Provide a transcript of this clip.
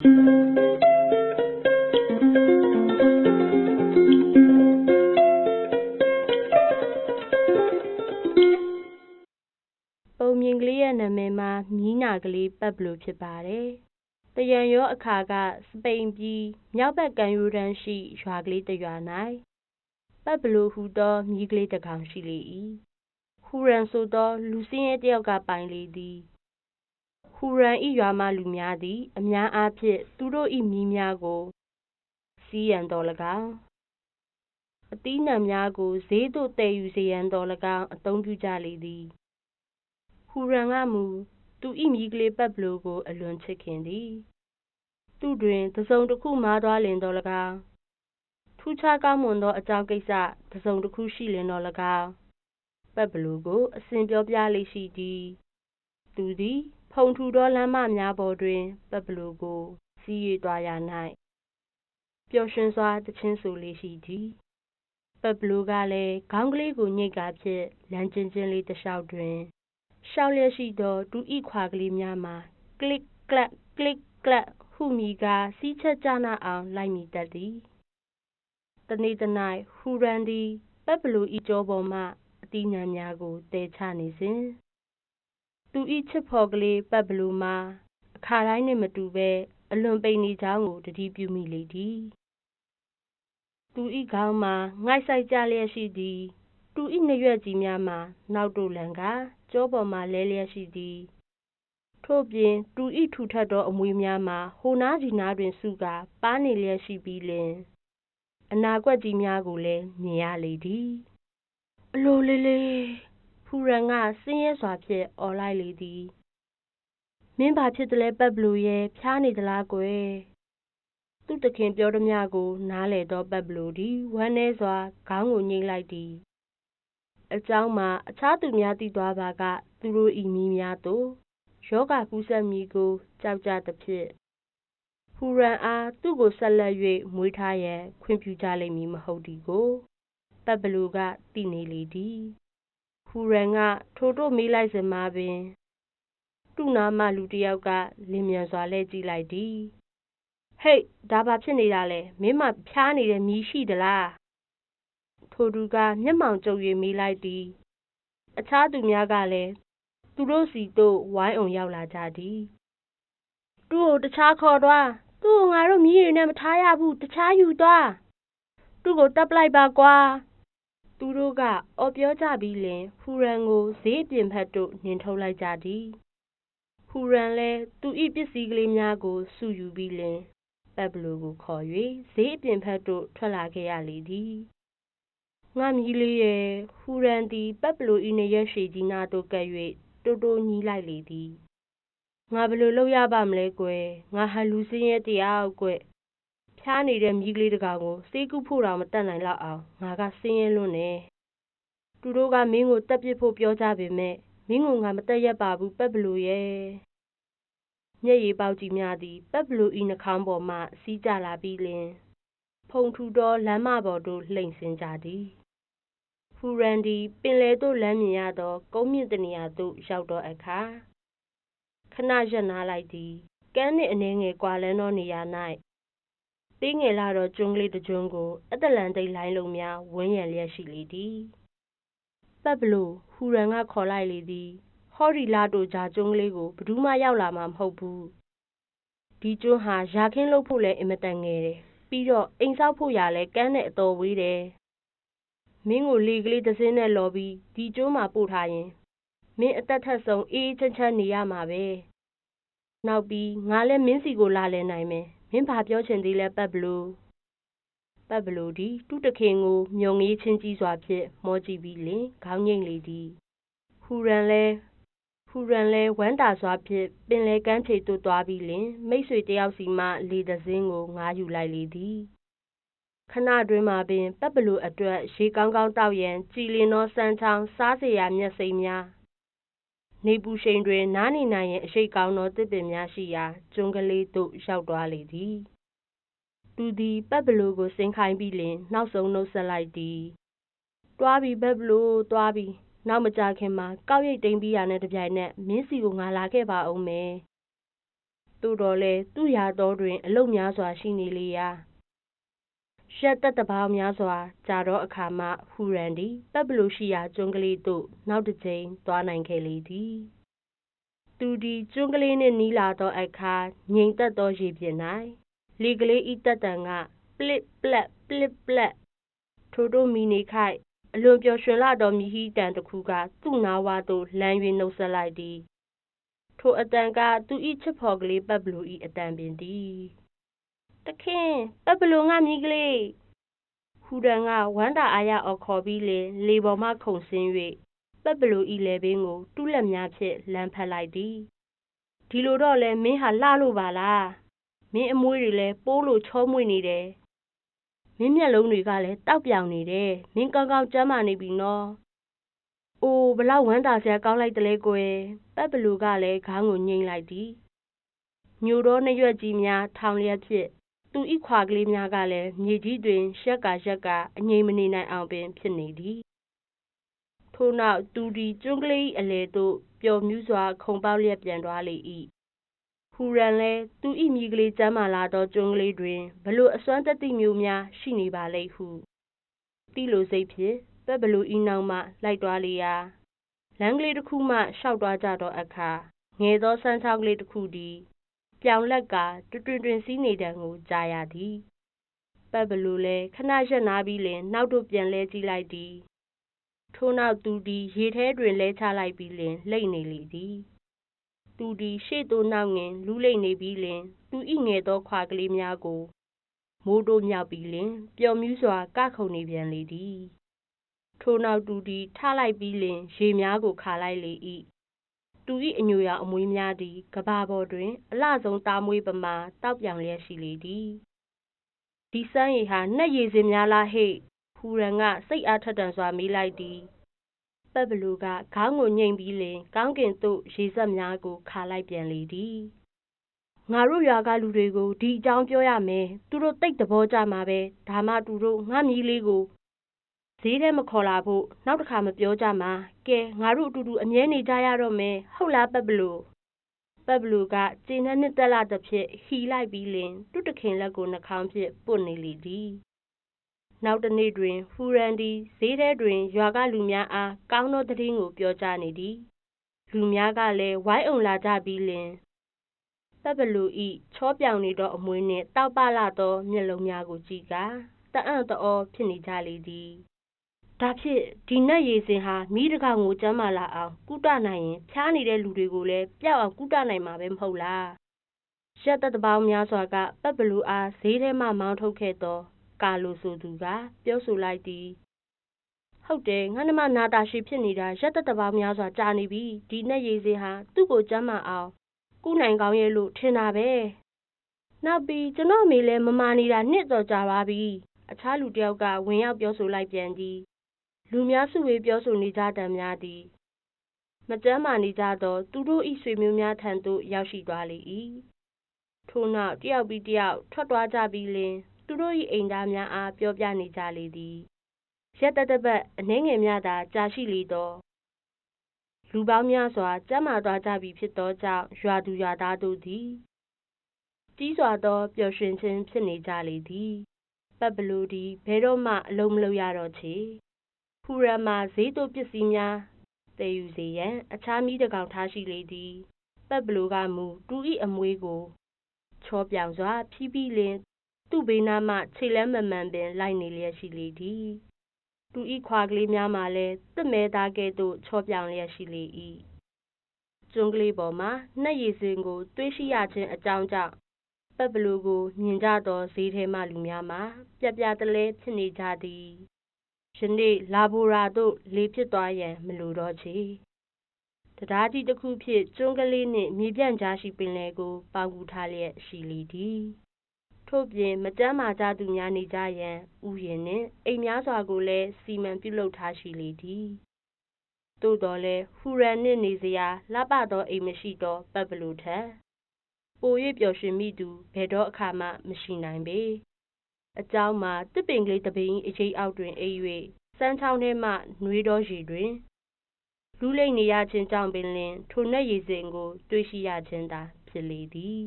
ပုံမြင်ကလေးရဲ့နာမည်မှာ မြီးနာကလေး ပတ်ဘလို ဖြစ်ပါတယ်။တရံရောအခါက စပိန်ပြည် မြောက်ဘက်ကမ်းရိုးတန်းရှိ ရွာကလေးတစ်ရွာ၌ပတ်ဘလိုဟူသော မြီးကလေးတစ်ကောင်ရှိလေ၏။ဟူရန်ဆိုသော လူစင်းရဲတစ်ယောက်က ပိုင်လေသည်။ ဟူရန်၏ရွာမှလူများသည် အများအားဖြင့် သူတို့၏မြီးများကို စီးရန်တော်၎င်း အသီးနှံများကို ဈေးသို့တည်ယူစေရန်တော်၎င်း အသုံးပြုကြလေသည်။ဟူရန်ကမူ သူ၏မြီးကလေးပတ်ဘလိုကို အလွန်ချစ်ခင်သည်။သူတွင်တစုံတစ်ခုမှားသွားလျှင်သော်၎င်း ထူးခြားကောင်းမွန်သော အကြောင်းကိစ္စ တစုံတစ်ခုရှိလျှင်သော်၎င်း ပတ်ဘလိုကို အစဉ်ပြောပြလေ့ရှိသည်။သူသည် ဖုံထူသောလမ်းမများပေါ်တွင်ပတ်ဘလိုကို စီး၍သွားရာ၌ပျော်ရွှင်စွာ သီချင်းဆိုလေ့ရှိသည်။ပတ်ဘလိုကလည်း ခေါင်းကလေးကို ညှိတ်ကာဖြင့် လမ်းကျဉ်းကျဉ်းလေးတစ်လျှောက်တွင်လျှောက်လျက်ရှိသောသူ၏ခွာကလေးများမှာ ကလစ်ကလပ် ကလစ်ကလပ်ဟုမြည်ကာစီးချက်ကျနအောင် လိုက်မြည်တတ်သည်။တနေ့တ၌ဟူရန်သည်ပတ်ဘလို၏ကျောပေါ်မှ အသီးအနှံများကို သယ်ချနေစဉ် သူ၏ချစ်ဖော်ကလေး ပတ်ဘလိုမှာ အခါတိုင်းနှင့်မတူဘဲ အလွန်ပိန်နေကြောင်းကို သတိပြုမိလေသည်။သူ၏ခေါင်းမှာ ငိုက်စိုက်ကျလျက်ရှိသည်။သူ၏နားရွက်ကြီးများမှာ နောက်တိုလန်ကာ ကျောပေါ်မှာလဲလျက်ရှိသည်။ထို့ပြင် သူ၏ထူထပ်သော အမွေးများမှာ ဟိုနားဒီနားတွင် စုကာ ပါးနေလျက်ရှိပြီးလျှင်အနားကွက်ကြီးများကိုလည်း မြင်ရလေသည်။အလိုလေးလေး ဖူရန်ကဆင်းရဲစွာဖြင့်အော်လိုက်လေသည်။မင်းဘာဖြစ်သလဲပတ်ဘလိုရဲ့ဖျားနေသလားကွယ်။သူ့သခင်ပြောသမျှကို နားလည်သောပတ်ဘလိုသည်ဝမ်းနည်းစွာခေါင်းကိုညှိလိုက်သည်။အကြောင်းမှာအခြားသူများသိသွားပါက သူတို့၏မြီးများသို့ရောဂါကူးစက်မည်ကိုကြောက်ကြသဖြင့်ဟူရန်အားသူ့ကိုဆက်လက်၍မွေးထားရန်ခွင့်ပြုကြလိမ့်မည်မဟုတ်သည်ကိုပတ်ဘလူကသိနေလေသည် ဟူရန်က ထိုတို့မေးလိုက်စမှာပင် သူ့နားမှလူတစ်ယောက်က လင်မြန်စွာလှည့်ကြည့်လိုက်သည်ဟေ့ဒါဘာဖြစ်နေတာလဲမင်းမဖျားနေတဲ့မြီးရှိသလားထိုသူက မျက်မှောင်ကျုပ်၍မေးလိုက်သည်အခြားသူများကလည်းသူတို့စီသို့ဝိုင်းအောင်ရောက်လာကြသည်သူ့ကိုတခြားခေါ်သွားသူ့ကိုငါတို့မြည်ရည်နဲ့မထားရဘူးတခြားယူသွားသူ့ကိုတပ်ပလိုက်ပါကွာ သူတို့က အော်ပြောကြပြီးလင်ဖူရန်ကို ဈေးအပြင်ဘက်သို့ နှင်ထုတ်လိုက်ကြသည်ဖူရန်လည်း သူ၏ပစ္စည်းကလေးများကို စုယူပြီးလင်ပတ်ဘလူကိုခေါ်၍ဈေးအပြင်ဘက်သို့ ထွက်လာခဲ့ရလေသည် ငါမြည်လေးရဲ့ ဟူရန်သည်ပတ်ဘလူ၏နေရက်ရှည်ကြီးနာသို့ကပ်၍တိုးတိုးညီးလိုက်လေသည် ငါဘယ်လိုလုပ်ရပါမလဲကွယ် ငါဟာ လူစင်းရဲ့တရားကွယ် ဖျားနေတဲ့မြီးကလေးတကောင်ကိုစေးကုဖို့တောင်မတတ်နိုင်လောက်အောင်ငါကစင်းရဲလွန်းနေသူတို့ကမင်းကိုတက်ပစ်ဖို့ပြောကြပေမဲ့မင်းကငါမတက်ရက်ပါဘူးပက်ဘလူရဲ့မျက်ရည်ပေါက်ကြီးများသည်ပက်ဘလူဤနှာခေါင်းပေါ်မှစီးကျလာပြီးလင်ဖုံထူသောလမ်းမပေါ်သို့လှိမ့်ဆင်းကြသည်ဖူရန်ဒီပင်လယ်သို့လမ်းမြင်ရသောကုန်းမြင့်တနေရာသို့ရောက်သောအခါခဏရပ်နားလိုက်သည်ကမ်းနှင့်အနှဲငယ်ကွာလန်းသောနေရာ၌ သေးငယ်လာသော ကျွန်းကလေးတစ်ကျွန်းကို အတလန်တိတ်လိုင်းလုံးများ ဝန်းရံလျက်ရှိလေသည် ပတ်ဘလို့ဟူရန်က ခေါ်လိုက်လေသည် ဟောဒီလာတိုဂျာကျွန်းကလေးကို ဘယ်သူမှ ရောက်လာမှာ မဟုတ်ဘူး ဒီကျွန်းဟာရာခင်းလုပ်ဖို့လည်း အင်မတန်ငယ်တယ် ပြီးတော့ အိမ်ဆောက်ဖို့ရလဲကမ်းနဲ့ အတော်ဝေးတယ် မင်းကိုလေကလေးတစ်စင်းနဲ့ လော်ပြီး ဒီကျိုးမှာ ပို့ထားရင် မင်းအသက်ထက်ဆုံး အေးအေးချမ်းချမ်း နေရမှာပဲ နောက်ပြီး ငါလည်း မင်းစီကို လာလဲနိုင်မယ် မင်းဘာပြောချင်သေးလဲပတ်ဘလို့ပတ်ဘလို့ဒီသူ့တခင်ကိုမျောငေးချင်းကြီးစွာဖြင့်မောကြည့်ပြီးလင်ခေါင်းငိမ့်လေသည်ဟူရန်လဲဟူရန်လဲဝမ်းတာစွာဖြင့်ပင်လေကမ်းခြေသို့သွားပြီးလင်မိတ်ဆွေတယောက်စီမှလေသစင်းကိုငားယူလိုက်လေသည်ခဏတွင်မှပင်ပတ်ဘလူအတွက်ရေကောင်းကောင်းတောက်ရန်ကြည်လင်သောစမ်းချောင်းစားစရာမျက်စိမ်းများ နေပူရှိန်တွင် နားနေနိုင်ရန် အရှိတ်ကောင်းသောတစ်ပင်များရှိရာ ကျွန်းကလေးသို့ ရောက်သွားလေသည် သူသည်ပတ်ဘလူကိုစင်ခိုင်းပြီးလင် နောက်ဆုံး နှုတ်ဆက်လိုက်သည်တွားပြီးပတ်ဘလူတွားပြီးနောက်မကြခင်မှာ ကောက်ရိတ်တိမ်ပြီးရတဲ့ တပြိုင်နက် မင်းစီကို ငါလာခဲ့ပါအောင်မယ် သို့တော်လည်း သူ့ရာတော်တွင် အလုတ်များစွာ ရှိနေလေရာ ရက်သက်တပေါင်းများစွာကြာသောအခါမှ ဟူရန်သည်ပတ်ဘလူရှိရာကျွန်းကလေးသို့ နောက်တစ်ကြိမ်သွားနိုင်ခဲ့လေသည် သူသည် ကျွန်းကလေးနှင့်နီးလာသောအခါ ငြိမ်သက်သောရေပြင်၌လေကလေးဤတက်တန်ကပလစ်ပလက်ပလစ်ပလက်ထိုတို့မိနေခိုက် အလွန်ပျော်ရွှင်လာသော မြည်ဟီတန်တစ်ခုက သူ့နာဝါသို့လမ်း၍နှုတ်ဆက်လိုက်သည် ထိုအတန်ကသူဤချစ်ဖော်ကလေးပတ်ဘလူဤအတန်ပင်သည် တခင်ပတ်ဘလူငါမြည်ကလေးဟူရန်ကဝမ်းတာအားရအော်ခေါ်ပြီးလင်လေပေါ်မှခုန်ဆင်း၍ပတ်ဘလူဤလေပင်ကိုတူးလက်များဖြင့်လမ်းဖက်လိုက်သည်ဒီလိုတော့လဲမင်းဟာလှလို့ပါလားမင်းအမွှေးတွေလဲပိုးလို့ချောမွေ့နေတယ်မင်းမျက်လုံးတွေကလည်းတောက်ပြောင်နေတယ်မင်းကောင်းကောင်းကျမ်းမာနေပြီနော်အိုးဘလောက်ဝမ်းသာစရာကောင်းလိုက်တလဲကွယ်ပတ်ဘလူကလည်းခေါင်းကိုငိမ့်လိုက်သည်ညိုတော့နှရွက်ကြီးများထောင်လျက်ဖြစ် သူဤခွာကလေးများကလည်းမြေကြီးတွင်ရှက်ကရှက်ကအငြိမ်မနေနိုင်အောင်ပင် ဖြစ်နေသည်ထို့နောက်သူသည်ကျွန်းကလေးအလဲသို့ပျော်မြူးစွာ ခုန်ပေါက်လျက်ပြန်သွားလေ၏ဟူရန်လည်းသူ၏မိကလေးကျမ်းမာလာသောကျွန်းကလေးတွင်ဘလို့အစွမ်းတတိမျိုးများရှိနေပါလိမ့်ဟုတိလိုစိတ်ဖြင့်ပက်ဘလူဤနောက်မှလိုက်သွားလေရာလမ်းကလေးတစ်ခုမှရှောက်သွားကြသောအခါငယ်သောဆန်းချောက်ကလေးတစ်ခုသည် ပြောင်လက်ကတွတွင်တွင်စီးနေတဲ့ကိုကြားရသည်ပတ်ဘလူလည်းခဏရက်နာပြီးလင်နောက်တို့ပြန်လဲကြည့်လိုက်သည်ထို့နောက်သူသည်ရေထဲတွင်လဲချလိုက်ပြီးလင်လိတ်နေလေသည်သူသည်ရှေ့သို့နောက်ငင်လူးလိတ်နေပြီးလင် သူ၏ငယ်သောခွာကလေးများကိုမိုးတို့မြောက်ပြီးလင်ပျော်မြူးစွာကခုန်နေပြန်လေသည်ထို့နောက်သူသည်ထလိုက်ပြီးလင်ရေများကိုခါလိုက်လေ၏ သူ၏အညိုရောင်အမွေးများသည်ကဘာပေါ်တွင် အလှဆုံးသားမွေးပမာတောက်ပြောင်လျက်ရှိလေသည်ဒီစမ်းရည်ဟာနှက်ရည်စင်များလားဟဲ့ဟူရန်ကစိတ်အားထက်သန်စွာမေးလိုက်သည်ပတ်ဘလူကခေါင်းကိုညှိမ့်ပြီးလင်ကောင်းကင်သို့ရေစက်များကိုခါလိုက်ပြန်လေသည်ငါတို့ရွာကလူတွေကိုဒီအကြောင်းပြောရမယ်သူတို့တိတ်သဘောကြမှာပဲဒါမှသူတို့ငါမီးလေးကို ဈေးထဲမခေါ်လာဖို့ နောက်တစ်ခါမပြောကြမှာ ကဲ ငါတို့အတူတူ အမြဲနေကြရတော့မယ် ဟုတ်လားပတ်ဘလူပတ်ဘလူကကျင်းနဲ့နှစ်သက်လာတဲ့ဖြစ်ဟီလိုက်ပြီးလင် သူ့တခင်လက်ကို နှာခေါင်းဖြင့်ပုတ်နေလေသည် နောက်တနေ့တွင်ဟူရန်သည် ဈေးထဲတွင် ရွာကလူများအား ကောင်းသောသတင်းကို ပြောကြားနေသည် လူများကလည်း ဝိုင်းအုံလာကြပြီးလင်တပ်ဘလူဤချောပြောင်နေသောအမွှေးနှင့် တောက်ပလာသော မျက်လုံးများကိုကြည့်ကာ တအံ့သောဖြစ်နေကြလေသည် ဒါဖြင့်ဒီနတ်ရည်စင်ဟာမိတကောင်ကိုကျမ်းမာလာအောင်ကုတနိုင်ရင်ဖျားနေတဲ့လူတွေကိုလည်းပျောက်အောင်ကုတနိုင်မှာပဲမဟုတ်လားရက်သက်တပေါင်းများစွာကပတ်ဘလူအားဈေးထဲမှမောင်းထုတ်ခဲ့သောကာလိုဆိုသူကပြောဆိုလိုက်သည်ဟုတ်တယ်ငါနှမနာတာရှိဖြစ်နေတာရက်သက်တပေါင်းများစွာကြာနေပြီဒီနတ်ရည်စင်ဟာသူ့ကိုကျမ်းမာအောင်ကုနိုင်ကောင်းရဲ့လို့ထင်တာပဲနောက်ပြီးကျွန်တော်မေလည်းမမာနေတာနှစ်တော်ကြာပါပြီအခြားလူတယောက်ကဝင်ရောက်ပြောဆိုလိုက်ပြန်သည် လူများစုဝေးပြောဆိုနေကြတံများသည် မကျမ်းမာနေကြသော သူတို့၏ဆွေမျိုးများထံသို့ ရောက်ရှိသွားလေ၏ထို့နောက်တယောက်ပြီးတယောက်ထွက်သွားကြပြီးလင် သူတို့၏အိမ်သားများအားပြောပြနေကြလေသည်ရက်တတပတ်အနှဲငယ်များသာကြာရှိလေသောလူပေါင်းများစွာကျမ်းမာသွားကြပြီဖြစ်သောကြောင့်ရွာသူရွာသားတို့သည်ကြီးစွာသောပျော်ရွှင်ခြင်းဖြစ်နေကြလေသည်ပတ်ဘလူသည်ဘယ်တော့မှအလုံးမလုံးရတော့ချေ ဖူရန်မှာဈေးတို့ပစ္စည်းများတည်ယူစေရန် အခြားမိတကောင်ထားရှိလေသည်ပတ်ဘလူကမူတူဤအမွေးကို ချောပြောင်စွာ ဖြီးပြီးလင် သူ့ဘေးနားမှ ခြေလမ်းမမှန်ပင် လိုက်နေလျက်ရှိလေသည်သူဤခွာကလေးများမှလည်းတစ်မဲသားကဲ့သို့ ချောပြောင်လျက်ရှိလေ၏ကျွန်းကလေးပေါ်မှာနှက်ရည်စင်ကိုတွေးရှိရခြင်းအကြောင်းကြောင့်ပတ်ဘလူကိုမြင်ကြသောဈေးထဲမှလူများမှာ ပြပြတလဲဖြစ်နေကြသည် ယနေ့လာဘိုရာသို့လေဖြစ်သွားရန်မလိုတော့ချေတရားကြီးတစ်ခုဖြင့်ကျွန်းကလေးနှင့်မြေပြန့်ကြားရှိပင်လယ်ကိုပေါင်းကူထားလျက်ရှိလေသည်ထို့ပြင်မကျန်းမာကြသူများနေကြရန်ဥယျာဉ်နှင့်အိမ်များစွာကိုလည်းစီမံပြုလုပ်ထားရှိလေသည်သို့တော်လည်းဟူရန်နှင့်နေစရာလှပသောအိမ်မရှိသောပတ်ဘလူထက်ပို၍ပျော်ရွှင်မိသူဘယ်တော့အခါမှမရှိနိုင်ပေ အကြောင်းမှာတစ်ပင်ကလေးတစ်ပင်အရေးအောက်တွင်အိပ်၍စမ်းချောင်းထဲမှနှွေးသောရေတွင်လူလိမ့်နေရခြင်းကြောင့်ပင်လင်ထိုနက်ရည်စင်ကို တွေ့ရှိရခြင်းသာဖြစ်လေသည်